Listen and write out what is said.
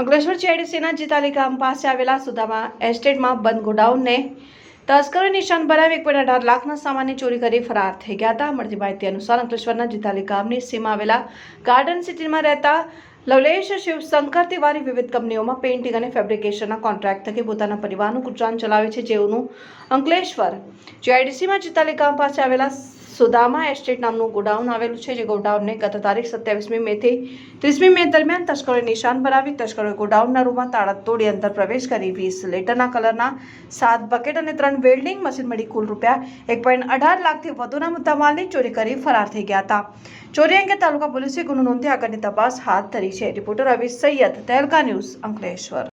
અંકલેશ્વર જીઆઈડીસીના જીતાલી ગામ પાસે આવેલા સુદામા એસ્ટેટમાં બંધ ગોડાઉનને તસ્કરોએ નિશાન બનાવી એક પોઈન્ટ અઢાર લાખના સામાનની ચોરી કરી ફરાર થઈ ગયા હતા. મળતી માહિતી અનુસાર અંકલેશ્વરના જીતાલી ગામની સીમા આવેલા ગાર્ડન સિટીમાં રહેતા લવલેશ શિવશંકર તિવારી વિવિધ કંપનીઓમાં પેઇન્ટિંગ અને ફેબ્રિકેશનના કોન્ટ્રાક્ટ થકી પોતાના પરિવારનું ગુજરાન ચલાવે છે. જેઓનું અંકલેશ્વર જીઆઈડીસીમાં ચિતાલી ગામ પાસે આવેલા સુદામા એસ્ટેટ નામનું ગોડાઉન આવેલું છે, જે ગોડાઉનને ગત તારીખ સત્યાવીસમી મેથી ત્રીસમી મે દરમિયાન તસ્કરોએ નિશાન બનાવી તસ્કરોએ ગોડાઉનના રૂમમાં તાળા તોડી અંદર પ્રવેશ કરી. વીસ લીટરના કલરના સાત બકેટ અને ત્રણ વેલ્ડિંગ મશીન મળી કુલ રૂપિયા એક પોઈન્ટ અઢાર લાખથી વધુના મુદ્દામાલની ચોરી કરી ફરાર થઈ ગયા હતા. ચોરી અંગે તાલુકા પોલીસે ગુનો નોંધી આગળની તપાસ હાથ ધરી છે. Reporter Avish Syed, Tehelka news Ankleshwar.